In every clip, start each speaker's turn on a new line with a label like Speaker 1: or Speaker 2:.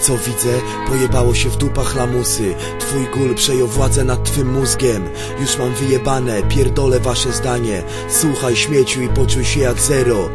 Speaker 1: Co widzę? Pojebało się w dupach lamusy. Twój gól przejął władzę nad twym mózgiem. Już mam wyjebane, pierdolę wasze zdanie. Słuchaj śmieciu i poczuj się jak zero.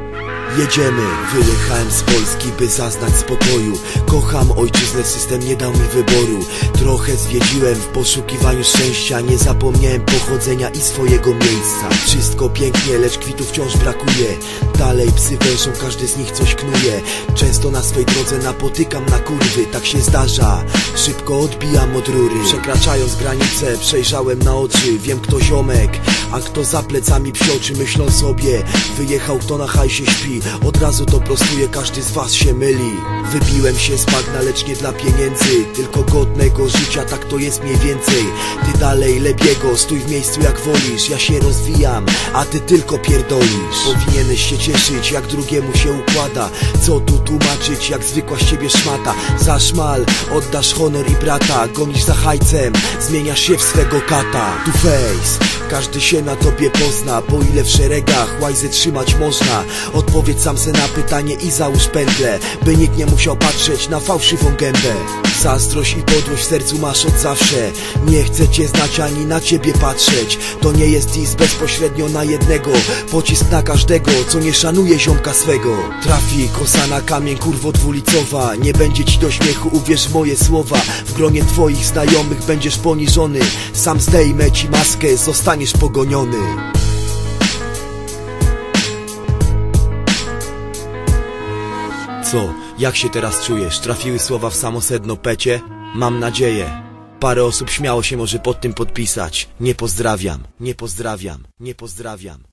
Speaker 1: Jedziemy, wyjechałem z Polski, by zaznać spokoju. Kocham ojczyznę, system nie dał mi wyboru. Trochę zwiedziłem w poszukiwaniu szczęścia. Nie zapomniałem pochodzenia i swojego miejsca. Wszystko pięknie, lecz kwitów wciąż brakuje. Dalej psy węszą, każdy z nich coś knuje. Często na swej drodze napotykam na Tak się zdarza, szybko odbijam od rury. Przekraczając granicę, przejrzałem na oczy Wiem kto ziomek, a kto za plecami psioczy Myślą sobie, wyjechał kto na hajsie śpi. Od razu to prostuje, każdy z was się myli. Wybiłem się z bagna, lecz nie dla pieniędzy Tylko godnego życia, tak to jest mniej więcej. Ty dalej lebiego, stój w miejscu jak wolisz. Ja się rozwijam, a ty tylko pierdolisz. Powinieneś się cieszyć, jak drugiemu się układa. Co tu tłumaczyć, jak zwykła z ciebie szmata Za szmal oddasz honor i brata Gonisz za hajcem, zmieniasz się w swego kata. Tu face, każdy się na tobie pozna Bo ile w szeregach łajzy trzymać można? Odpowiedz sam se na pytanie i załóż pętlę By nikt nie musiał patrzeć na fałszywą gębę. Zazdrość i podłość w sercu masz od zawsze Nie chcę cię znać ani na ciebie patrzeć. To nie jest dis bezpośrednio na jednego Pocisk na każdego, co nie szanuje ziomka swego. Trafi kosa na kamień, kurwo dwulicowa Nie będzie ci do śmiechu, uwierz moje słowa W gronie twoich znajomych będziesz poniżony Sam zdejmę ci maskę, zostaniesz pogoniony Co? Jak się teraz czujesz? Trafiły słowa w samo sedno pecie? Mam nadzieję. Parę osób śmiało się może pod tym podpisać. Nie pozdrawiam, nie pozdrawiam, nie pozdrawiam.